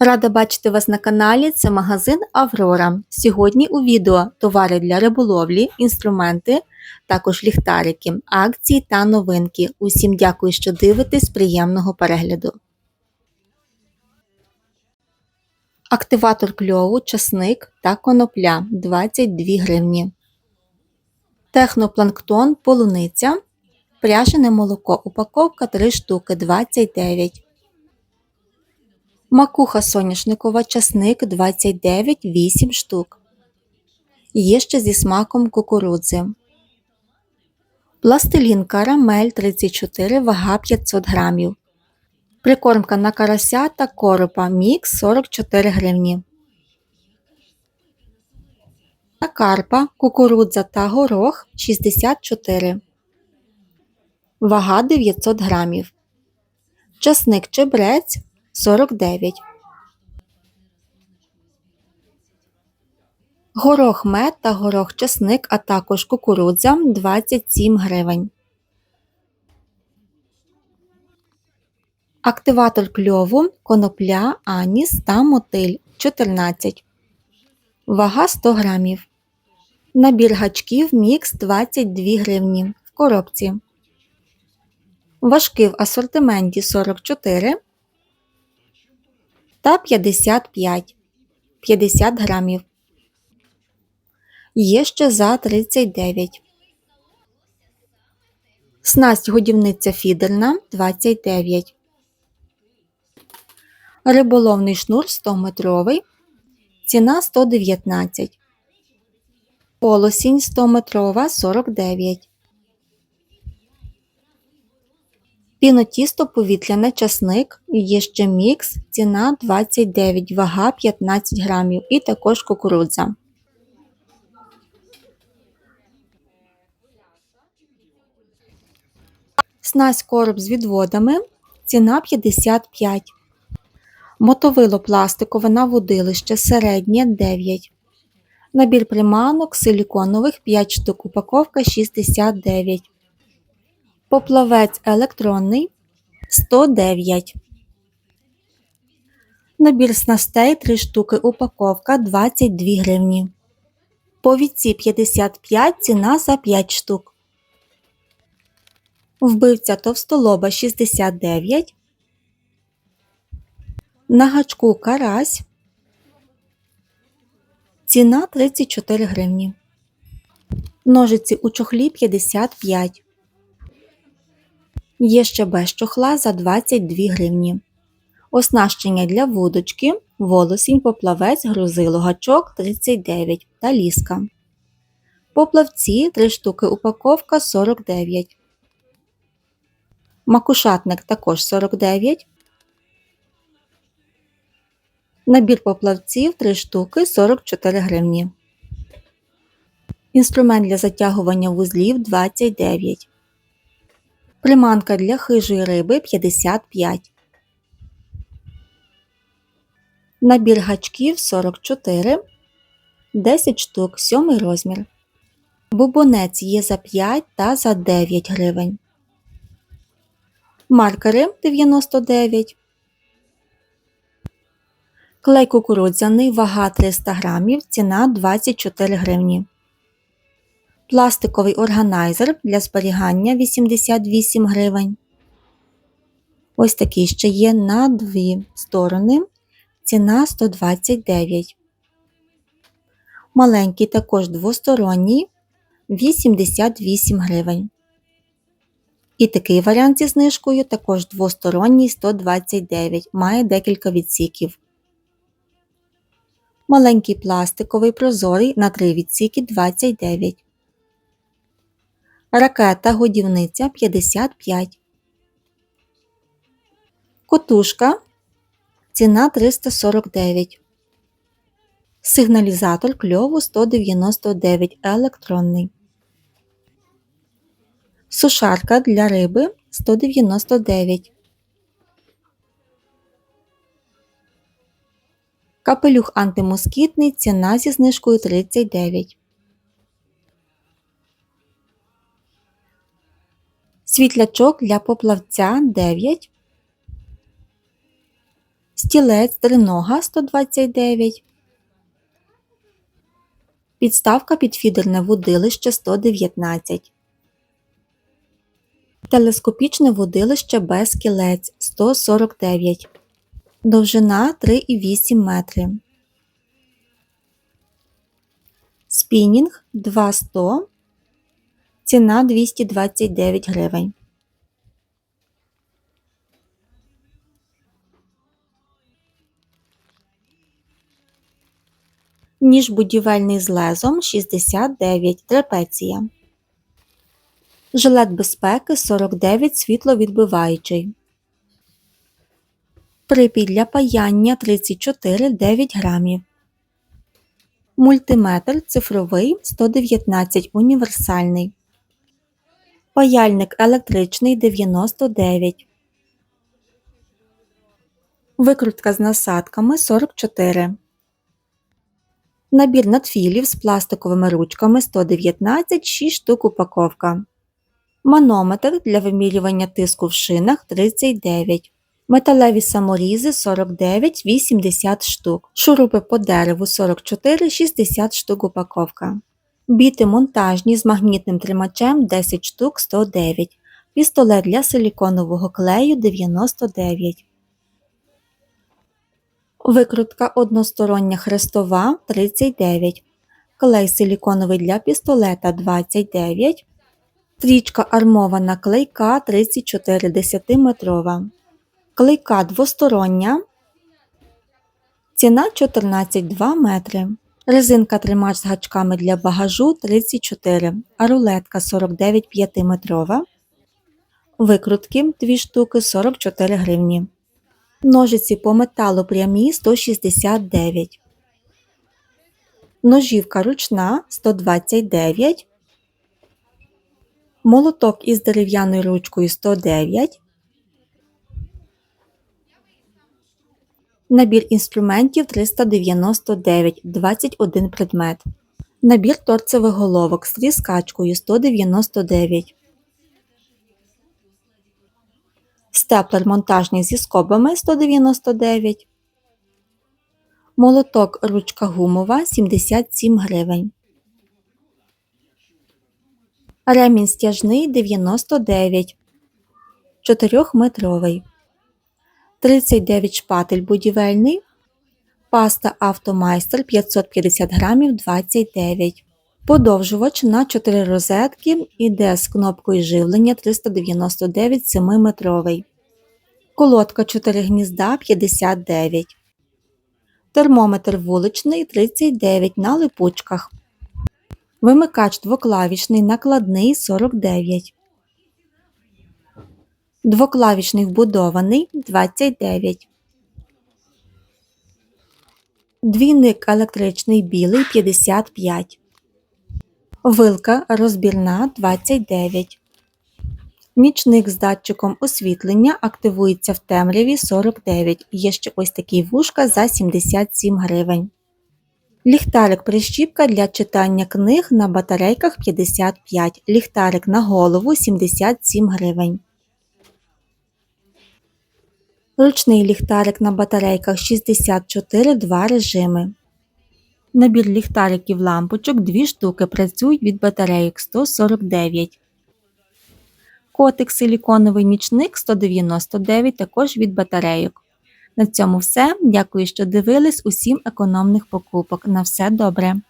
Рада бачити вас на каналі. Це магазин Аврора. Сьогодні у відео товари для риболовлі, інструменти, також ліхтарики, акції та новинки. Усім дякую, що дивитесь. Приємного перегляду. Активатор кльову, часник та конопля 22 гривні. Технопланктон, полуниця. Пряжене молоко. Упаковка 3 штуки 29 Макуха соняшникова часник 29 8 штук. Є ще зі смаком кукурудзи. Пластилін карамель 34 вага 500 грамів. Прикормка на карася та коропа мікс 44 гривні. На карпа, кукурудза та горох 64. Вага 900 грамів. Часник чебрець 49. Горох мед та горох чесник, а також кукурудза 27 гривень. Активатор кльову, конопля, аніс та мотиль 14. Вага 100 грамів. Набір гачків мікс 22 гривні в коробці. Важки в асортименті 44 та 55 50 грамів. Є ще за 39. Снасть годівниця фідерна 29. Риболовний шнур 100 метровий. Ціна 119. Полосінь 100 метрова 49. Пінотісто повітряне часник, є ще мікс, ціна 29, вага 15 грамів і також кукурудза. Снасть короб з відводами, ціна 55. Мотовило пластикове на водилище середнє 9. Набір приманок силіконових 5 штук упаковка 69. Поплавець електронний 109. Набір снастей 3 штуки упаковка 22 гривні. Повідці 55 ціна за 5 штук. Вбивця товстолоба 69. На гачку карась. Ціна 34 гривні. Ножиці у чохлі 55. Є ще без чохла за 22 гривні. Оснащення для вудочки, волосінь, поплавець, грузило, гачок 39 та ліска. Поплавці 3 штуки упаковка 49. Макушатник також 49. Набір поплавців 3 штуки 44 гривні. Інструмент для затягування вузлів 29. Приманка для хижої риби 55. Набір гачків 44. 10 штук 7 розмір. Бубонець є за 5 та за 9 гривень. Маркери 99. Клей кукурудзяний вага 300 грамів, ціна 24 гривні. Пластиковий органайзер для зберігання 88 гривень. Ось такий ще є на дві сторони. Ціна 129. Маленький також двосторонній 88 гривень. І такий варіант зі знижкою також двосторонній 129. Має декілька відсіків. Маленький пластиковий прозорий на 3 відсіки 29. Ракета годівниця 55. Котушка. Ціна 349. Сигналізатор кльову 199 електронний. Сушарка для риби 199. Капелюх антимоскітний ціна зі знижкою 39. Світлячок для поплавця 9. Стілець тринога 129. Підставка під фідерне вудилище 119. Телескопічне вудилище без кілець 149. Довжина 3,8 метри. Спінінг 200. Ціна 229 гривень. Ніж будівельний з лезом 69 трапеція. Жилет безпеки 49 світловідбиваючий. Припій для паяння 34 9 грамів. Мультиметр цифровий 119 універсальний. Паяльник електричний 99. Викрутка з насадками 44. Набір надфілів з пластиковими ручками 119 6 штук упаковка. Манометр для вимірювання тиску в шинах 39. Металеві саморізи 49 80 штук. Шурупи по дереву 44 60 штук упаковка. Біти монтажні з магнітним тримачем 10 штук 109. Пістолет для силіконового клею 99. Викрутка одностороння хрестова 39. Клей силіконовий для пістолета 29. Стрічка армована клейка 34 10-метрова. Клейка двостороння. Ціна 14,2 метри. Резинка тримач з гачками для багажу 34, а рулетка 49 5-метрова. Викрутки 2 штуки 44 гривні. Ножиці по металу прямі 169. Ножівка ручна 129. Молоток із дерев'яною ручкою 109. Набір інструментів 399 21 предмет. Набір торцевих головок з тріскачкою 199. Степлер монтажний зі скобами 199. Молоток ручка гумова 77 гривень. Ремінь стяжний 99 4-метровий. 39 шпатель будівельний. Паста Автомайстер 550 грамів 29. Подовжувач на 4 розетки іде з кнопкою живлення 399 7-метровий. Колодка 4 гнізда 59. Термометр вуличний 39 на липучках. Вимикач двоклавішний накладний 49. Двоклавішний вбудований 29. Двійник електричний білий 55. Вилка розбірна 29. Нічник з датчиком освітлення активується в темряві 49. Є ще ось такий вушка за 77 гривень. Ліхтарик прищіпка для читання книг на батарейках 55. Ліхтарик на голову 77 гривень. Ручний ліхтарик на батарейках 64 2 режими. Набір ліхтариків лампочок 2 штуки працюють від батарейок 149. Котик силіконовий нічник 199 також від батарейок. На цьому все. Дякую, що дивились усім економних покупок. На все добре!